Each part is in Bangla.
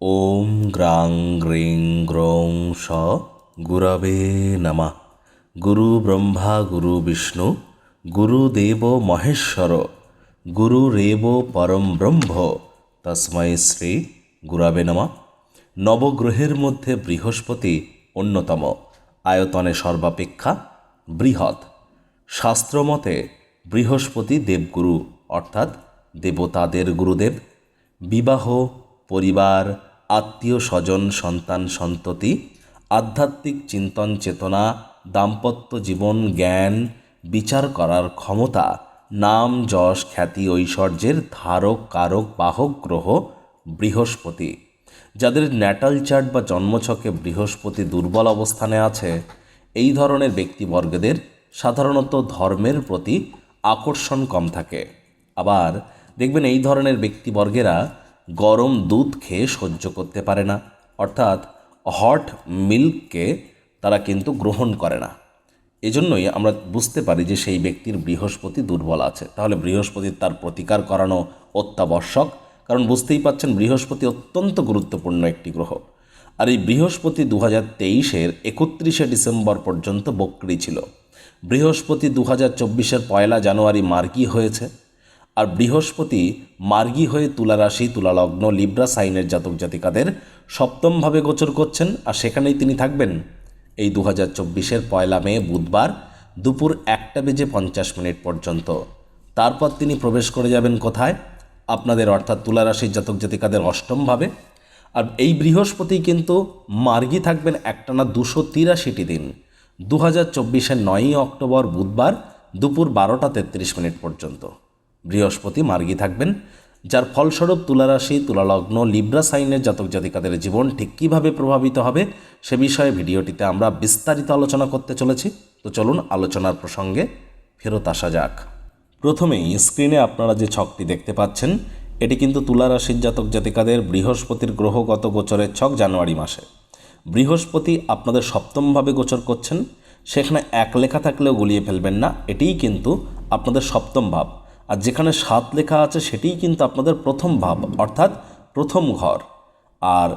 ওম গ্রাং গ্রিং গ্রৌং স গুরবে নমঃ। গুরু ব্রহ্মা, গুরু বিষ্ণু গুরুদেব মহেশ্বর গুরুরেব পরম ব্রহ্ম, তস্মৈ শ্রী গুরবে নমঃ। নবগ্রহের মধ্যে বৃহস্পতি অন্যতম, আয়তনে সর্বাপেক্ষা বৃহৎ। শাস্ত্রমতে বৃহস্পতি দেবগুরু, অর্থাৎ দেবতাদের গুরুদেব। বিবাহ, পরিবার আত্মীয় স্বজন সন্তান, সন্ততি, আধ্যাত্মিক চিন্তন চেতনা, দাম্পত্য জীবন, জ্ঞান, বিচার করার ক্ষমতা, নাম, যশ, খ্যাতি, ঐশ্বর্যের ধারক, কারক, বাহক, গ্রহ, বৃহস্পতি। যাদের ন্যাটাল চার্ট বা জন্মছকে বৃহস্পতি দুর্বল অবস্থানে আছে, এই ধরনের ব্যক্তিবর্গদের সাধারণত ধর্মের প্রতি আকর্ষণ কম থাকে। আবার দেখবেন এই ধরনের ব্যক্তিবর্গেরা গরম দুধ খেয়ে সহ্য করতে পারে না। অর্থাৎ হট মিল্ককে তারা কিন্তু গ্রহণ করে না। এজন্যই আমরা বুঝতে পারি যে সেই ব্যক্তির বৃহস্পতি দুর্বল আছে। তাহলে বৃহস্পতির তার প্রতিকার করানো অত্যাবশ্যক, কারণ বুঝতেই পাচ্ছেন বৃহস্পতি অত্যন্ত গুরুত্বপূর্ণ একটি গ্রহ। আর এই বৃহস্পতি দু হাজার তেইশের একত্রিশে ডিসেম্বর পর্যন্ত বক্রি ছিল। বৃহস্পতি দু হাজার চব্বিশের পয়লা জানুয়ারি মার্গী হয়েছে। আর বৃহস্পতি মার্গী হয়ে তুলা রাশি, তুলা লগ্ন, লিব্রা সাইনের জাতক জাতিকাদের সপ্তমভাবে গোচর করছেন আর সেখানেই তিনি থাকবেন। এই দু হাজার চব্বিশের পয়লা মে, বুধবার দুপুর একটা বেজে পঞ্চাশ মিনিট পর্যন্ত। তারপর তিনি প্রবেশ করে যাবেন কোথায়? আপনাদের অর্থাৎ তুলা রাশির জাতক জাতিকাদের অষ্টমভাবে। আর এই বৃহস্পতি কিন্তু মার্গী থাকবেন একটানা দুশো তিরাশিটি দিন। দু হাজার চব্বিশের নয়ই অক্টোবর, বুধবার দুপুর বারোটা তেত্রিশ মিনিট পর্যন্ত। বৃহস্পতি মার্গী থাকবেন, যার ফলস্বরূপ তুলারাশি, তুলালগ্ন, লিব্রা সাইনের জাতক জাতিকাদের জীবন ঠিক কীভাবে প্রভাবিত হবে সে বিষয়ে ভিডিওটিতে আমরা বিস্তারিত আলোচনা করতে চলেছি। তো চলুন আলোচনার প্রসঙ্গে ফেরত আসা যাক। প্রথমেই স্ক্রিনে আপনারা যে ছকটি দেখতে পাচ্ছেন, এটি কিন্তু তুলা রাশির জাতক জাতিকাদের বৃহস্পতির গ্রহগত গোচরের ছক জানুয়ারি মাসে। বৃহস্পতি আপনাদের সপ্তমভাবে গোচর করছেন, সেখানে এক লেখা থাকলেও গুলিয়ে ফেলবেন না, এটিই কিন্তু আপনাদের সপ্তম ভাব। আর যেখানে সাত লেখা আছে সেটিই কিন্তু আপনাদের প্রথম ভাব, অর্থাৎ প্রথম ঘর। আর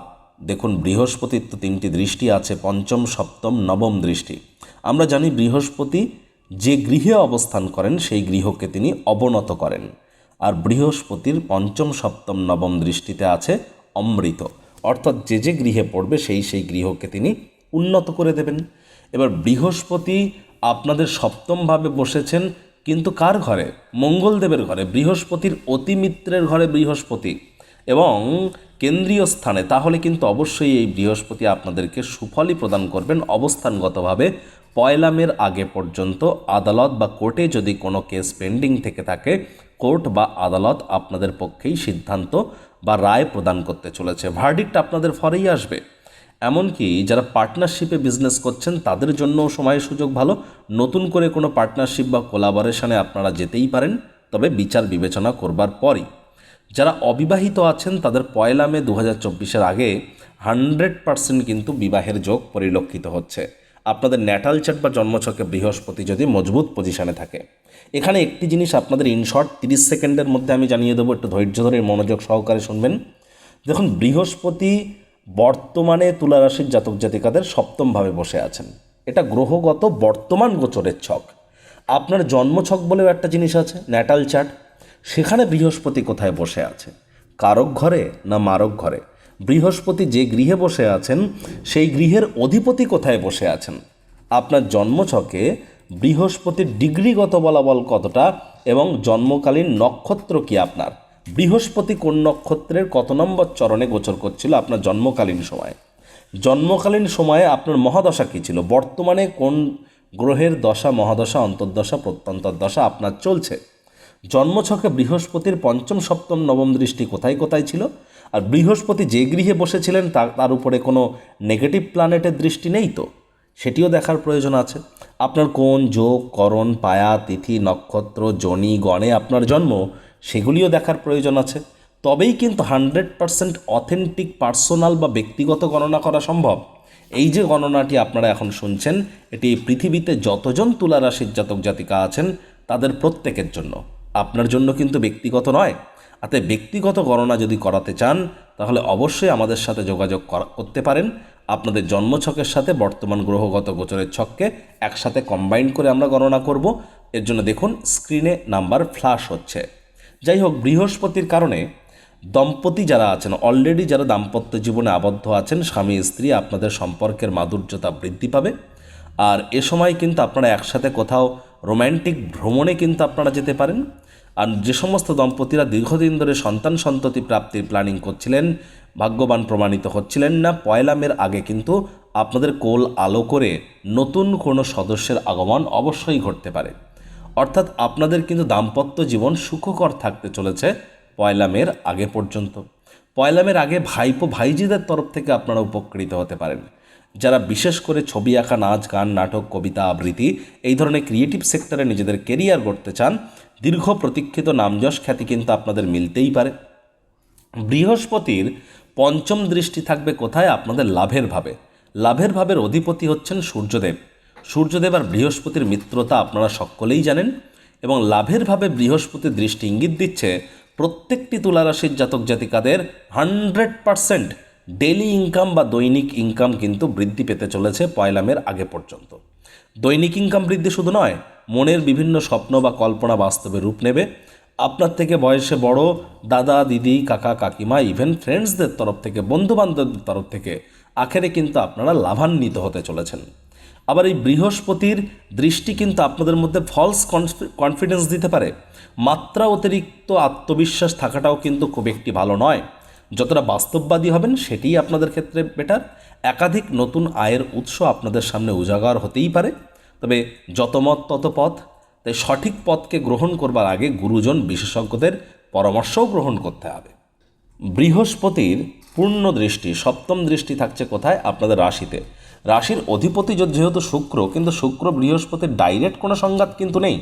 দেখুন, বৃহস্পতির তো তিনটি দৃষ্টি আছে, পঞ্চম, সপ্তম, নবম দৃষ্টি। আমরা জানি বৃহস্পতি যে গৃহে অবস্থান করেন, সেই গৃহকে তিনি অবনত করেন। আর বৃহস্পতির পঞ্চম, সপ্তম, নবম দৃষ্টিতে আছে অমৃত। অর্থাৎ যে যে গৃহে পড়বে, সেই সেই গৃহকে তিনি উন্নত করে দেবেন। এবার বৃহস্পতি আপনাদের সপ্তমভাবে বসেছেন কিন্তু কার ঘরে? মঙ্গলদেবের ঘরে, বৃহস্পতির অতিমিত্রের ঘরে বৃহস্পতি। এবং কেন্দ্রীয় স্থানে, তাহলে কিন্তু অবশ্যই এই বৃহস্পতি আপনাদেরকে সুফলই প্রদান করবেন অবস্থানগতভাবে পয়লা মের আগে পর্যন্ত। আদালত বা কোর্টে যদি কোনো কেস পেন্ডিং থেকে থাকে, কোর্ট বা আদালত আপনাদের পক্ষেই সিদ্ধান্ত বা রায় প্রদান করতে চলেছে। ভার্ডিক্ট আপনাদের ফরেই আসবে। এমনকি যারা পার্টনারশিপে বিজনেস করছেন, তাদের জন্যও সময় সুযোগ ভালো। নতুন করে কোনো পার্টনারশিপ বা কোলাবোরেশনে আপনারা যেতেই পারেন, তবে বিচার বিবেচনা করবার পরই। যারা অবিবাহিত আছেন, তাদের পয়লা মে দু হাজার আগে হান্ড্রেড পার্সেন্ট কিন্তু বিবাহের যোগ পরিলক্ষিত হচ্ছে। আপনাদের ন্যাটাল চার্ট বা জন্মছকে বৃহস্পতি যদি মজবুত পজিশনে থাকে। এখানে একটি জিনিস আপনাদের ইনশর্ট তিরিশ সেকেন্ডের মধ্যে আমি জানিয়ে দেবো, একটু ধৈর্য ধরে মনোযোগ সহকারে শুনবেন। দেখুন, বৃহস্পতি বর্তমানে তুলা রাশির জাতক জাতিকাদের সপ্তমভাবে বসে আছেন। এটা গ্রহগত বর্তমান গোচরের ছক। আপনার জন্মছক বলেও একটা জিনিস আছে, ন্যাটাল চার্ট। সেখানে বৃহস্পতি কোথায় বসে আছে? কারক ঘরে না মারক ঘরে? বৃহস্পতি যে গৃহে বসে আছেন, সেই গৃহের অধিপতি কোথায় বসে আছেন? আপনার জন্মছকে বৃহস্পতির ডিগ্রিগত বলাবল কতটা এবং জন্মকালীন নক্ষত্র কি আপনার? বৃহস্পতি কোন নক্ষত্রের কত নম্বর চরণে গোচর করছিল আপনার জন্মকালীন সময়ে? জন্মকালীন সময়ে আপনার মহাদশা কী ছিল? বর্তমানে কোন গ্রহের দশা, মহাদশা, অন্তর্দশা প্রত্যন্তর দশা আপনার চলছে? জন্মছকে বৃহস্পতির পঞ্চম, সপ্তম, নবম দৃষ্টি কোথায় কোথায় ছিল? আর বৃহস্পতি যে গৃহে বসেছিলেন তার তার উপরে কোনো নেগেটিভ প্ল্যানেটের দৃষ্টি নেই তো? সেটিও দেখার প্রয়োজন আছে। আপনার কোন যোগ, করণ, পায়া, তিথি, নক্ষত্র, জনি, গণে আপনার জন্ম সেগুলিও দেখার প্রয়োজন আছে। তবেই কিন্তু হান্ড্রেড পারসেন্ট অথেন্টিক, পার্সোনাল বা ব্যক্তিগত গণনা করা সম্ভব। এই যে গণনাটি আপনারা এখন শুনছেন, এটি পৃথিবীতে যতজন তুলা রাশির জাতক জাতিকা আছেন, তাদের প্রত্যেকের জন্য। আপনার জন্য কিন্তু ব্যক্তিগত নয়। অর্থাৎ ব্যক্তিগত গণনা যদি করাতে চান, তাহলে অবশ্যই আমাদের সাথে যোগাযোগ করা- করতে পারেন। আপনাদের জন্মছকের সাথে বর্তমান গ্রহগত গোচরের ছককে একসাথে কম্বাইন করে আমরা গণনা করব। এর জন্য দেখুন স্ক্রিনে নাম্বার ফ্ল্যাশ হচ্ছে। যাই হোক বৃহস্পতির কারণে দম্পতি যারা আছেন অলরেডি যারা দাম্পত্য জীবনে আবদ্ধ আছেন, স্বামী, স্ত্রী, আপনাদের সম্পর্কের মাধুর্যতা বৃদ্ধি পাবে। আর এ সময় কিন্তু আপনারা একসাথে কোথাও রোম্যান্টিক ভ্রমণে কিন্তু আপনারা যেতে পারেন। আর যে সমস্ত দম্পতিরা দীর্ঘদিন ধরে সন্তান সন্ততি প্রাপ্তির প্ল্যানিং করছিলেন, ভাগ্যবান প্রমাণিত হচ্ছিলেন না, পয়লা মের আগে কিন্তু আপনাদের কোল আলো করে নতুন কোনো সদস্যের আগমন অবশ্যই ঘটতে পারে। অর্থাৎ আপনাদের কিন্তু দাম্পত্য জীবন সুখকর থাকতে চলেছে পয়লা মের আগে পর্যন্ত। পয়লা মের আগে ভাইপো ভাইজিদের তরফ থেকে আপনারা উপকৃত হতে পারেন। যারা বিশেষ করে ছবি আঁকা, নাচ, গান, নাটক, কবিতা, আবৃত্তি এই ধরনের ক্রিয়েটিভ সেক্টরে নিজেদের কেরিয়ার গড়তে চান, দীর্ঘ প্রতীক্ষিত নামযশ খ্যাতি কিন্তু আপনাদের মিলতেই পারে। বৃহস্পতির পঞ্চম দৃষ্টি থাকবে কোথায়? আপনাদের লাভের ভাবে। লাভের ভাবের অধিপতি হচ্ছেন সূর্যদেব। সূর্যদেব আর বৃহস্পতির মিত্রতা আপনারা সকলেই জানেন এবং লাভের ভাবে বৃহস্পতির দৃষ্টি ইঙ্গিত দিচ্ছে প্রত্যেকটি তুলারাশির জাতক জাতিকাদের হান্ড্রেড পারসেন্ট ডেলি ইনকাম বা দৈনিক ইনকাম কিন্তু বৃদ্ধি পেতে চলেছে পয়লামের আগে পর্যন্ত। দৈনিক ইনকাম বৃদ্ধি শুধু নয়, মনের বিভিন্ন স্বপ্ন বা কল্পনা বাস্তবে রূপ নেবে। আপনার থেকে বয়সে বড় দাদা, দিদি, কাকা, কাকিমা ইভেন ফ্রেন্ডসদের তরফ থেকে বন্ধু বান্ধবদের তরফ থেকে আখেরে কিন্তু আপনারা লাভান্বিত হতে চলেছেন। আবার এই বৃহস্পতির দৃষ্টি কিন্তু আপনাদের মধ্যে ফলস কনফিডেন্স দিতে পারে। মাত্রা অতিরিক্ত আত্মবিশ্বাস থাকাটাও কিন্তু খুব একটি ভালো নয়। যতটা বাস্তববাদী হবেন সেটিই আপনাদের ক্ষেত্রে বেটার একাধিক নতুন আয়ের উৎস আপনাদের সামনে উজাগার হতেই পারে। তবে যত মত, তত পথ। তাই সঠিক পথকে গ্রহণ করবার আগে গুরুজন বিশেষজ্ঞদের পরামর্শও গ্রহণ করতে হবে। বৃহস্পতির পূর্ণ দৃষ্টি, সপ্তম দৃষ্টি থাকছে কোথায়? আপনাদের রাশিতে। রাশির অধিপতি যেহেতু শুক্র, কিন্তু শুক্র বৃহস্পতির ডাইরেক্ট কোনো সংঘাত কিন্তু নেই।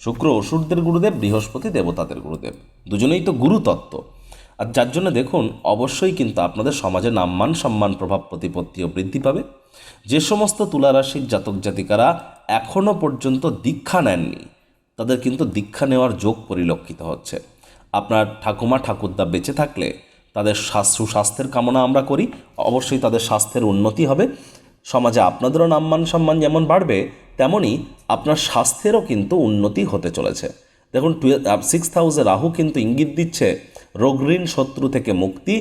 শুক্র অসুরদের গুরুদেব, বৃহস্পতি দেবতাদের গুরুদেব। দুজনেই তো গুরুতত্ত্ব। আর যার জন্য দেখুন, অবশ্যই কিন্তু আপনাদের সমাজে নাম্মান সম্মান প্রভাব প্রতিপত্তিও বৃদ্ধি পাবে। যে সমস্ত তুলারাশির জাতক জাতিকারা এখনও পর্যন্ত দীক্ষা নেননি, তাদের কিন্তু দীক্ষা নেওয়ার যোগ পরিলক্ষিত হচ্ছে। আপনার ঠাকুমা ঠাকুরদা বেঁচে থাকলে তাদের সুস্বাস্থ্যের কামনা আমরা করি। অবশ্যই তাদের স্বাস্থ্যের উন্নতি হবে। সমাজে আপনাদেরও নাম্মান, সম্মান যেমন বাড়বে তেমনই আপনার স্বাস্থ্যেরও কিন্তু উন্নতি হতে চলেছে। দেখুন সিক্স হাউসে রাহু কিন্তু ইঙ্গিত দিচ্ছে, রোগ ঋণ শত্রু থেকে মুক্তি,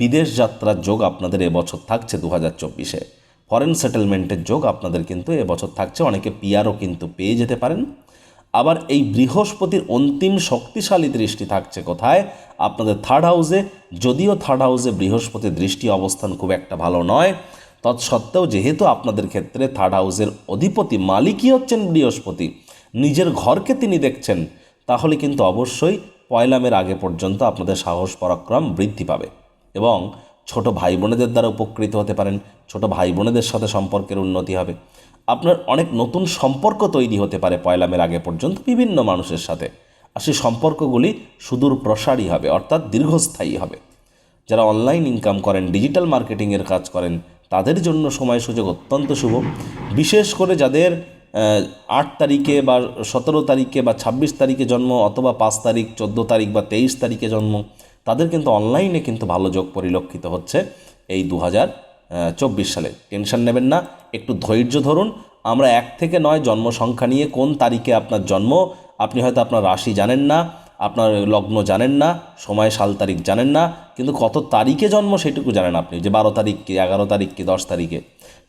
বিদেশ যাত্রার যোগ আপনাদের এবছর থাকছে দু হাজার চব্বিশে। ফরেন সেটেলমেন্টের যোগ আপনাদের কিন্তু এবছর থাকছে, অনেকে পিয়ারও কিন্তু পেয়ে যেতে পারেন। আবার এই বৃহস্পতির অন্তিম শক্তিশালী দৃষ্টি থাকছে কোথায়? আপনাদের থার্ড হাউসে যদিও থার্ড হাউসে বৃহস্পতির দৃষ্টি অবস্থান খুব একটা ভালো নয় তৎসত্ত্বেও যেহেতু আপনাদের ক্ষেত্রে থার্ড হাউসের অধিপতি মালিকই হচ্ছেন বৃহস্পতি, নিজের ঘরকে তিনি দেখছেন, তাহলে কিন্তু অবশ্যই পয়লামের আগে পর্যন্ত আপনাদের সাহস পরাক্রম বৃদ্ধি পাবে এবং ছোট ভাই বোনেদের দ্বারা উপকৃত হতে পারেন, ছোট ভাই বোনেদের সাথে সম্পর্কের উন্নতি হবে। আপনার অনেক নতুন সম্পর্ক তৈরি হতে পারে পয়লামের আগে পর্যন্ত বিভিন্ন মানুষের সাথে, আর সেই সম্পর্কগুলি সুদূর প্রসারী হবে, অর্থাৎ দীর্ঘস্থায়ী হবে। যারা অনলাইন ইনকাম করেন ডিজিটাল মার্কেটিংয়ের কাজ করেন তাদের জন্য সময় সুযোগ অত্যন্ত শুভ। বিশেষ করে যাদের আট তারিখে বা সতেরো তারিখে বা ছাব্বিশ তারিখে জন্ম অথবা পাঁচ তারিখ, চোদ্দ তারিখ বা তেইশ তারিখে জন্ম, তাদের কিন্তু অনলাইনে কিন্তু ভালো যোগ পরিলক্ষিত হচ্ছে এই দু হাজার চব্বিশ সালে। টেনশন নেবেন না, একটু ধৈর্য ধরুন। আমরা এক থেকে নয় জন্ম সংখ্যা নিয়ে কোন তারিখে আপনার জন্ম, আপনি হয়তো আপনার রাশি জানেন না। আপনার লগ্ন জানেন না, সময় সাল তারিখ জানেন না, কিন্তু কত তারিখে জন্ম সেটুকু জানেন আপনি, যে বারো তারিখ কি, এগারো তারিখ কি, দশ তারিখে।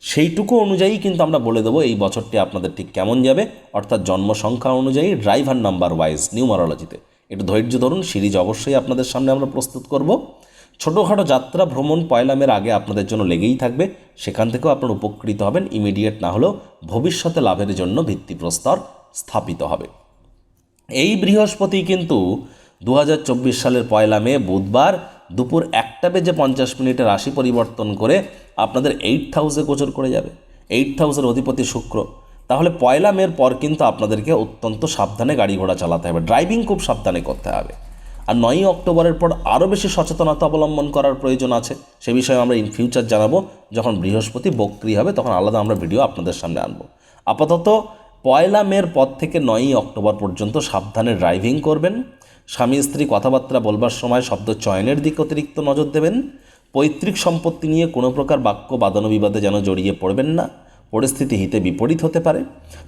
সেইটুকু অনুযায়ী কিন্তু আমরা বলে দেবো এই বছরটি আপনাদের ঠিক কেমন যাবে। অর্থাৎ জন্ম সংখ্যা অনুযায়ী ড্রাইভার নাম্বার ওয়াইজ, নিউমারোলজিতে। একটু ধৈর্য ধরুন, সিরিজ অবশ্যই আপনাদের সামনে আমরা প্রস্তুত করব। ছোটোখাটো যাত্রা, ভ্রমণ, পয়লামের আগে আপনাদের জন্য লেগেই থাকবে। সেখান থেকেও আপনারা উপকৃত হবেন, ইমিডিয়েট না হলেও ভবিষ্যতে লাভের জন্য ভিত্তিপ্রস্তর স্থাপিত হবে। এই বৃহস্পতি কিন্তু দু হাজার চব্বিশ সালের পয়লা মে বুধবার দুপুর একটা বেজে পঞ্চাশ মিনিটে রাশি পরিবর্তন করে আপনাদের এইট হাউসে গোচর করে যাবে। এইট হাউসের অধিপতি শুক্র। তাহলে পয়লা মের পর কিন্তু আপনাদেরকে অত্যন্ত সাবধানে গাড়ি ঘোড়া চালাতে হবে ড্রাইভিং খুব সাবধানে করতে হবে। আর নয়ই অক্টোবরের পর আরও বেশি সচেতনতা অবলম্বন করার প্রয়োজন আছে, সে বিষয়ে আমরা ইন ফিউচার জানাব। যখন বৃহস্পতি বক্রি হবে তখন আলাদা আমরা ভিডিও আপনাদের সামনে আনব। আপাতত পয়লা মের পর থেকে নয়ই অক্টোবর পর্যন্ত সাবধানে ড্রাইভিং করবেন। স্বামী স্ত্রী কথাবার্তা বলবার সময় শব্দ চয়নের দিকে অতিরিক্ত নজর দেবেন। পৈতৃক সম্পত্তি নিয়ে কোনো প্রকার বাক্য বাদানুবিবাদে যেন জড়িয়ে পড়বেন না। পরিস্থিতি হিতে বিপরীত হতে পারে।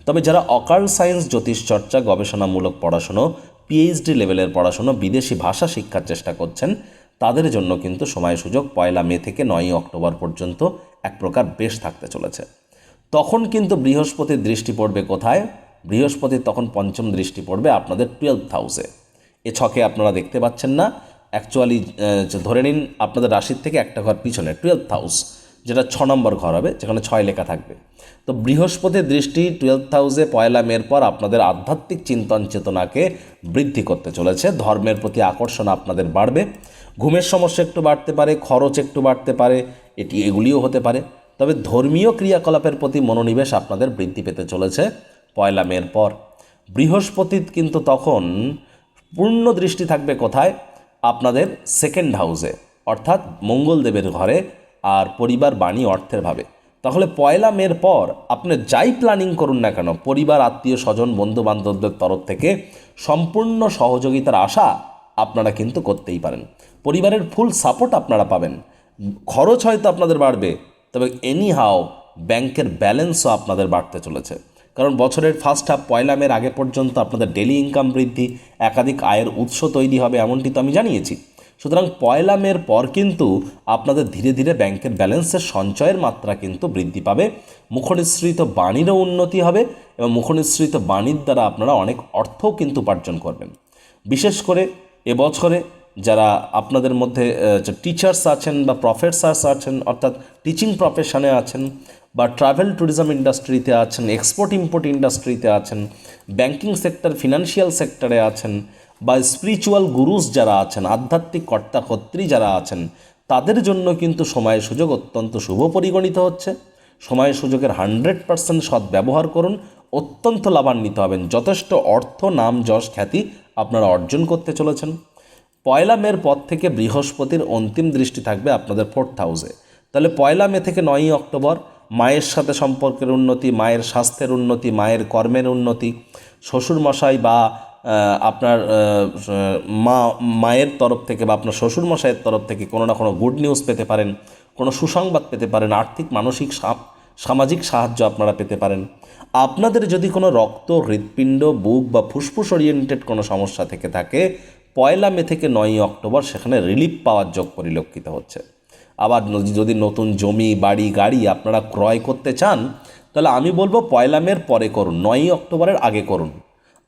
তবে যারা অকাল সায়েন্স জ্যোতিষচর্চা গবেষণামূলক পড়াশুনো পিএইচডি লেভেলের পড়াশুনো, বিদেশি ভাষা শিক্ষার চেষ্টা করছেন, তাদের জন্য কিন্তু সময় সুযোগ পয়লা মে থেকে নয়ই অক্টোবর পর্যন্ত এক প্রকার বেশ থাকতে চলেছে। তখন কিন্তু বৃহস্পতির দৃষ্টি পড়বে কোথায়? বৃহস্পতির তখন পঞ্চম দৃষ্টি পড়বে আপনাদের টুয়েলভ হাউসে এ। ছকে আপনারা দেখতে পাচ্ছেন না। অ্যাকচুয়ালি ধরে নিন আপনাদের রাশির থেকে একটা ঘর পিছনে টুয়েলভ হাউস যেটা ছ নম্বর ঘর হবে, যেখানে ছয় লেখা থাকবে। তো বৃহস্পতির দৃষ্টি টুয়েলভ হাউসে পয়লা মের পর আপনাদের আধ্যাত্মিক চিন্তন চেতনাকে বৃদ্ধি করতে চলেছে। ধর্মের প্রতি আকর্ষণ আপনাদের বাড়বে। ঘুমের সমস্যা একটু বাড়তে পারে, খরচ একটু বাড়তে পারে, এটি, এগুলিও হতে পারে। তবে ধর্মীয় ক্রিয়াকলাপের প্রতি মনোনিবেশ আপনাদের বৃদ্ধি পেতে চলেছে। পয়লা মের পর। বৃহস্পতি কিন্তু তখন পূর্ণ দৃষ্টি থাকবে কোথায়? আপনাদের সেকেন্ড হাউসে অর্থাৎ মঙ্গলদেবের ঘরে আর পরিবার বাণী অর্থের ভাবে। তাহলে পয়লা মের পর আপনি যাই প্ল্যানিং করুন না কেন, পরিবার, আত্মীয়, স্বজন বন্ধু বান্ধবদের তরফ থেকে সম্পূর্ণ সহযোগিতার আশা আপনারা কিন্তু করতেই পারেন। পরিবারের ফুল সাপোর্ট আপনারা পাবেন। খরচ হয়তো আপনাদের বাড়বে তবে এনি হাও ব্যাংকের ব্যালেন্সও আপনাদের বাড়তে চলেছে। কারণ বছরের ফার্স্ট হাফ পয়লা মের আগে পর্যন্ত আপনাদের ডেলি ইনকাম বৃদ্ধি, একাধিক আয়ের উৎস তৈরি হবে এমনটি তো আমি জানিয়েছি। সুতরাং পয়লা মের পর কিন্তু আপনাদের ধীরে ধীরে ব্যাংকের ব্যালেন্সের সঞ্চয়ের মাত্রা কিন্তু বৃদ্ধি পাবে। মুখনিসৃত বাণীরও উন্নতি হবে এবং মুখনিসৃত বাণীর দ্বারা আপনারা অনেক অর্থও কিন্তু উপার্জন করবেন। বিশেষ করে এবছরে যারা আপনাদের মধ্যে টিচার্স আছেন বা প্রফেসার্স আছেন, অর্থাৎ টিচিং প্রফেশনে আছেন বা ট্রাভেল ট্যুরিজম ইন্ডাস্ট্রিতে আছেন এক্সপোর্ট ইম্পোর্ট ইন্ডাস্ট্রিতে আছেন ব্যাংকিং সেক্টর ফিনান্সিয়াল সেক্টরে আছেন বা স্পিরিচুয়াল গুরুস যারা আছেন, আধ্যাত্মিক কর্তা, কর্ত্রী যারা আছেন, তাদের জন্য কিন্তু সময়ের সুযোগ অত্যন্ত শুভ পরিগণিত হচ্ছে। সময় সুযোগের হান্ড্রেড পার্সেন্ট সদ্ব্যবহার করুন, অত্যন্ত লাভান্বিত হবেন। যথেষ্ট অর্থ, নাম, যশ, খ্যাতি আপনারা অর্জন করতে চলেছেন। পয়লা মের পর থেকে বৃহস্পতির অন্তিম দৃষ্টি থাকবে আপনাদের ফোর্থ হাউসে। তাহলে পয়লা মে থেকে নয়ই অক্টোবর, মায়ের সাথে সম্পর্কের উন্নতি, মায়ের স্বাস্থ্যের উন্নতি, মায়ের কর্মের উন্নতি, শ্বশুরমশাই বা আপনার মা, মায়ের তরফ থেকে বা আপনার শ্বশুরমশাইয়ের তরফ থেকে কোনো না কোনো গুড নিউজ পেতে পারেন, কোনো সুসংবাদ পেতে পারেন, আর্থিক, মানসিক সামাজিক সাহায্য আপনারা পেতে পারেন। আপনাদের যদি কোনো রক্ত, হৃৎপিণ্ড, বুক বা ফুসফুস ওরিয়েন্টেড কোনো সমস্যা থেকে থাকে পয়লা মে থেকে নয়ই অক্টোবর সেখানে রিলিফ পাওয়ার যোগ পরিলক্ষিত হচ্ছে। আবার যদি নতুন জমি, বাড়ি, গাড়ি আপনারা ক্রয় করতে চান, তাহলে আমি বলব পয়লা মের পরে করুন, নয়ই অক্টোবরের আগে করুন।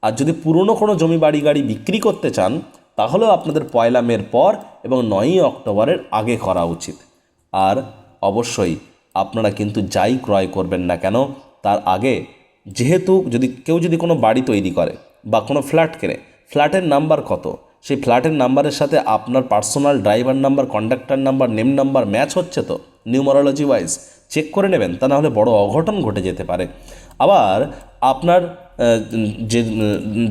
আর যদি পুরনো কোনো জমি, বাড়ি, গাড়ি বিক্রি করতে চান, তাহলেও আপনাদের পয়লা মের পর এবং নয়ই অক্টোবরের আগে করা উচিত। আর অবশ্যই আপনারা কিন্তু যাই ক্রয় করবেন না কেন, তার আগে যেহেতু যদি কেউ যদি কোনো বাড়ি তৈরি করে বা কোনো ফ্ল্যাট কেনে, ফ্ল্যাটের নাম্বার কত সেই ফ্ল্যাটের নাম্বারের সাথে আপনার personal driver number, conductor number, name number match হচ্ছে তো? নিউমারোলজি ওয়াইজ চেক করে নেবেন, তা না হলে বড় অঘটন ঘটে যেতে পারে। আবার আপনার যে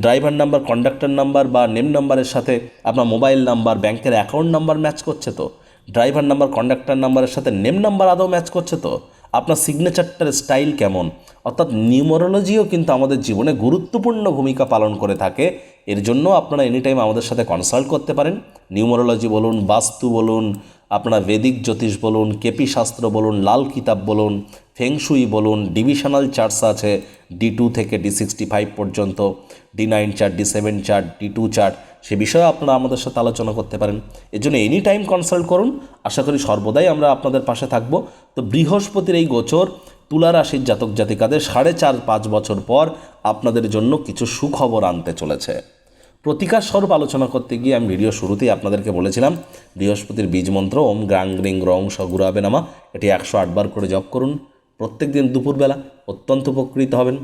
ড্রাইভার নাম্বার, কন্ডাক্টার নাম্বার বা নেম নাম্বারের সাথে আপনার মোবাইল নাম্বার, ব্যাংকের অ্যাকাউন্ট নাম্বার ম্যাচ করছে তো? ড্রাইভার নাম্বার, কন্ডাক্টার নাম্বারের সাথে নেম নাম্বার আদৌ ম্যাচ করছে তো? আপনার সিগনেচারটার স্টাইল কেমন? অর্থাৎ নিউমোরোলজিও কিন্তু আমাদের জীবনে গুরুত্বপূর্ণ ভূমিকা পালন করে থাকে। এর জন্য আপনারা এনি টাইম আমাদের সাথে কনসাল্ট করতে পারেন। নিউমোরোলজি বলুন, বাস্তু বলুন, আপনারা বেদিক জ্যোতিষ বলুন কেপি শাস্ত্র বলুন লাল কিতাব বলুন ফেংশুই বলুন ডিভিশনাল চার্টস আছে ডি টু থেকে ডি সিক্সটি ফাইভ পর্যন্ত D nine chart D seven chart D two chart সে বিষয়ে আপনারা আমাদের সাথে আলোচনা করতে পারেন। এর জন্য এনি টাইম কনসাল্ট করুন। আশা করি সর্বদাই আমরা আপনাদের পাশে থাকব। তো বৃহস্পতির এই গোচর, তুলা রাশির জাতক জাতিকাদের সাড়ে চার পাঁচ বছর পর আপনাদের জন্য কিছু সুখবর আনতে চলেছে। প্রতিকার স্বরূপ আলোচনা করতে গিয়ে আমি ভিডিও শুরুতেই আপনাদেরকে বলেছিলাম, বৃহস্পতির বীজ মন্ত্র, ওম গ্রাং গ্রিং রং সগুরাবে নামা, এটি একশো আটবার করে জপ করুন। প্রত্যেক দিন দুপুরবেলা অত্যন্ত উপকৃত হবেন।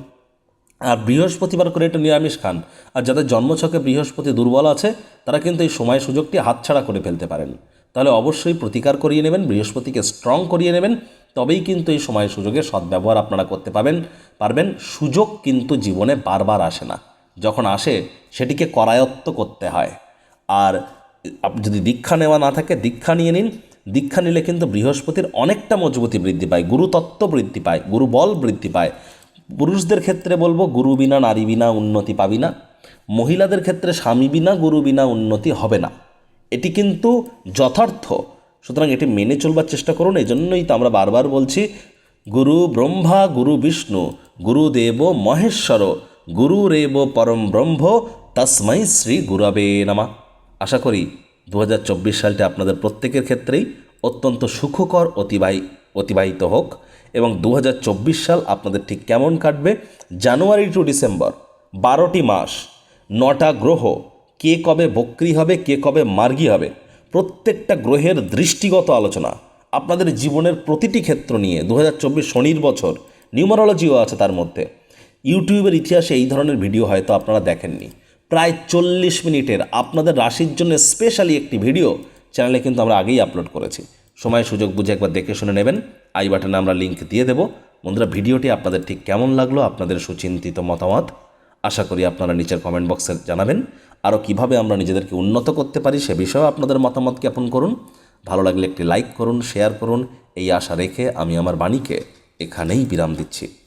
আর বৃহস্পতিবার করে এটা নিরামিষ খান। আর যাদের জন্মছকে বৃহস্পতি দুর্বল আছে, তারা কিন্তু এই সময় সুযোগটি হাতছাড়া করে ফেলতে পারেন। তাহলে অবশ্যই প্রতিকার করিয়ে নেবেন, বৃহস্পতিকে স্ট্রং করিয়ে নেবেন, তবেই কিন্তু এই সময় সুযোগের সদ্ব্যবহার আপনারা করতে পাবেন, পারবেন। সুযোগ কিন্তু জীবনে বারবার আসে না। যখন আসে, সেটিকে করায়ত্ত করতে হয়। আর যদি দীক্ষা নেওয়া না থাকে, দীক্ষা নিয়ে নিন। দীক্ষা নিলে কিন্তু বৃহস্পতির অনেকটা মজবুতি বৃদ্ধি পায়, গুরুতত্ত্ব বৃদ্ধি পায়, গুরুবল বৃদ্ধি পায়। পুরুষদের ক্ষেত্রে বলব, গুরু বিনা, নারী বিনা উন্নতি পাবি না। মহিলাদের ক্ষেত্রে স্বামী বিনা, গুরু বিনা উন্নতি হবে না। এটি কিন্তু যথার্থ। সুতরাং এটি মেনে চলবার চেষ্টা করুন এই জন্যই তো আমরা বারবার বলছি, গুরু ব্রহ্মা, গুরু বিষ্ণু গুরুদেব মহেশ্বর গুরুরেব পরম ব্রহ্ম, তস্মৈ শ্রী গুরবে নামা। আশা করি দু হাজার চব্বিশ সালটি আপনাদের প্রত্যেকের ক্ষেত্রেই অত্যন্ত সুখকর অতিবাহী অতিবাহিত হোক এবং দু হাজার চব্বিশ সাল আপনাদের ঠিক কেমন কাটবে? জানুয়ারি টু ডিসেম্বর, বারোটি মাস, নটা গ্রহ কে কবে বক্রি হবে, কে কবে মার্গী হবে, প্রত্যেকটা গ্রহের দৃষ্টিগত আলোচনা। আপনাদের জীবনের প্রতিটি ক্ষেত্র নিয়ে দু হাজার চব্বিশ শনির বছর নিউমারোলজিও আছে তার মধ্যে। ইউটিউবের ইতিহাসে এই ধরনের ভিডিও হয়তো আপনারা দেখেননি। প্রায় চল্লিশ মিনিটের আপনাদের রাশির জন্য স্পেশালি একটি ভিডিও চ্যানেলে কিন্তু আমরা আগেই আপলোড করেছি। সময়, সুযোগ বুঝে একবার দেখে শুনে নেবেন। আই বাটনে আমরা লিঙ্ক দিয়ে দেবো। বন্ধুরা, ভিডিওটি আপনাদের ঠিক কেমন লাগল, আপনাদের সুচিন্তিত মতামত, আশা করি আপনারা নিচের কমেন্ট বক্সে জানাবেন। আরও কীভাবে আমরা নিজেদেরকে উন্নত করতে পারি সে বিষয়েও আপনাদের মতামত জ্ঞাপন করুন। ভালো লাগলে একটি লাইক করুন, শেয়ার করুন। এই আশা রেখে আমি আমার বাণীকে এখানেই বিরাম দিচ্ছি।